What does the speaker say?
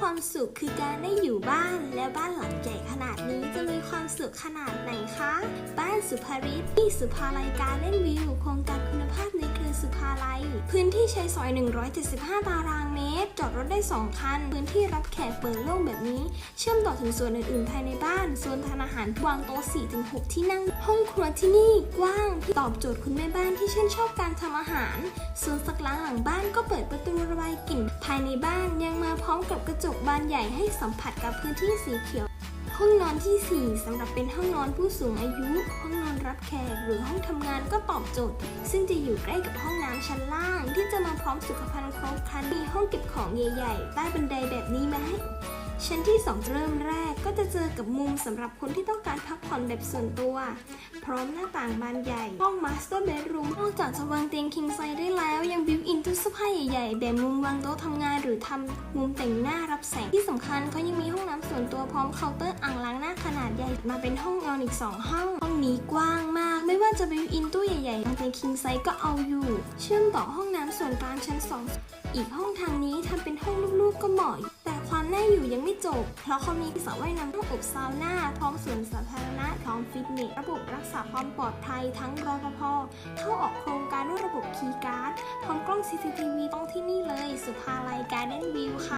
ความสุขคือการได้อยู่บ้านแล้วบ้านหลังใหญ่ขนาดนี้จะมีความสุขขนาดไหนคะ บ้านสุภาริตที่สุภาลัยการเล่นวิวโครงการคุณภาพในเครือสุภาลัย พื้นที่ใช้สอย 175 ตารางเมตร จอดรถได้ 2 คัน พื้นที่รับแขกเปิดโล่งแบบนี้ เชื่อมต่อถึงส่วนอื่นๆ ภายในบ้าน ส่วนทานอาหารวางโต๊ะ4-6 ที่นั่ง ห้องครัวที่นี่กว้างที่ตอบโจทย์คุณแม่บ้านที่ชื่นชอบการทำอาหาร ส่วนสักล้างหลังบ้านก็เปิดประตูระบายกลิ่น ภายในบ้านยังมาพร้อมกับกระจกบานใหญ่ให้สัมผัสกับพื้นที่สีเขียว ห้องนอนที่ 4สำหรับเป็นห้องนอนผู้สูงอายุ ห้องนอนรับแขกหรือห้องทำงานก็ตอบโจทย์ ซึ่งจะอยู่ใกล้กับห้องน้ำชั้นล่าง ที่จะมาพร้อมสุขภัณฑ์ครบครันมีห้องเก็บของใหญ่ๆใต้บันไดแบบนี้ไหม ชั้นที่ 2 เริ่มแรกก็จะเจอกับมุมสำหรับคนที่ต้องการพักผ่อนแบบส่วนตัว พร้อมหน้าต่างบานใหญ่ ห้อง Master Bedroom นอกจากจะวางเตียง King Size ได้แล้วยังบิวอินตู้เสื้อผ้าใหญ่ๆ แบบมุมวางโต๊ะทำงานหรือทำมุมแต่งหน้ารับแสงที่สำคัญเขายังมีห้องน้ำส่วนตัวพร้อมเคาน์เตอร์อ่างล้างหน้าขนาดใหญ่มาเป็นห้องนอนอีก 2 ห้อง ห้องนี้กว้างมาก ไม่ว่าจะบิวอินตู้ใหญ่ๆวางเตียง King Size ก็เอาอยู่ เชื่อมต่อห้องน้ำส่วนกลางชั้น 2 อีกห้องทางนี้ทำเป็นห้องลูกๆก็เหมาะแต่ความ ยังไม่จบ เพราะเขามีสระว่ายน้ำอบซาวน่าพร้อมสวนสาธารณะพร้อมฟิตเนส ระบบรักษาความปลอดภัยทั้งรปภเข้าออกโครงการด้วยระบบคีย์การ์ดพร้อมกล้อง CCTV ต้องที่นี่เลย สุภาลัยการ์เด้นวิวค่ะ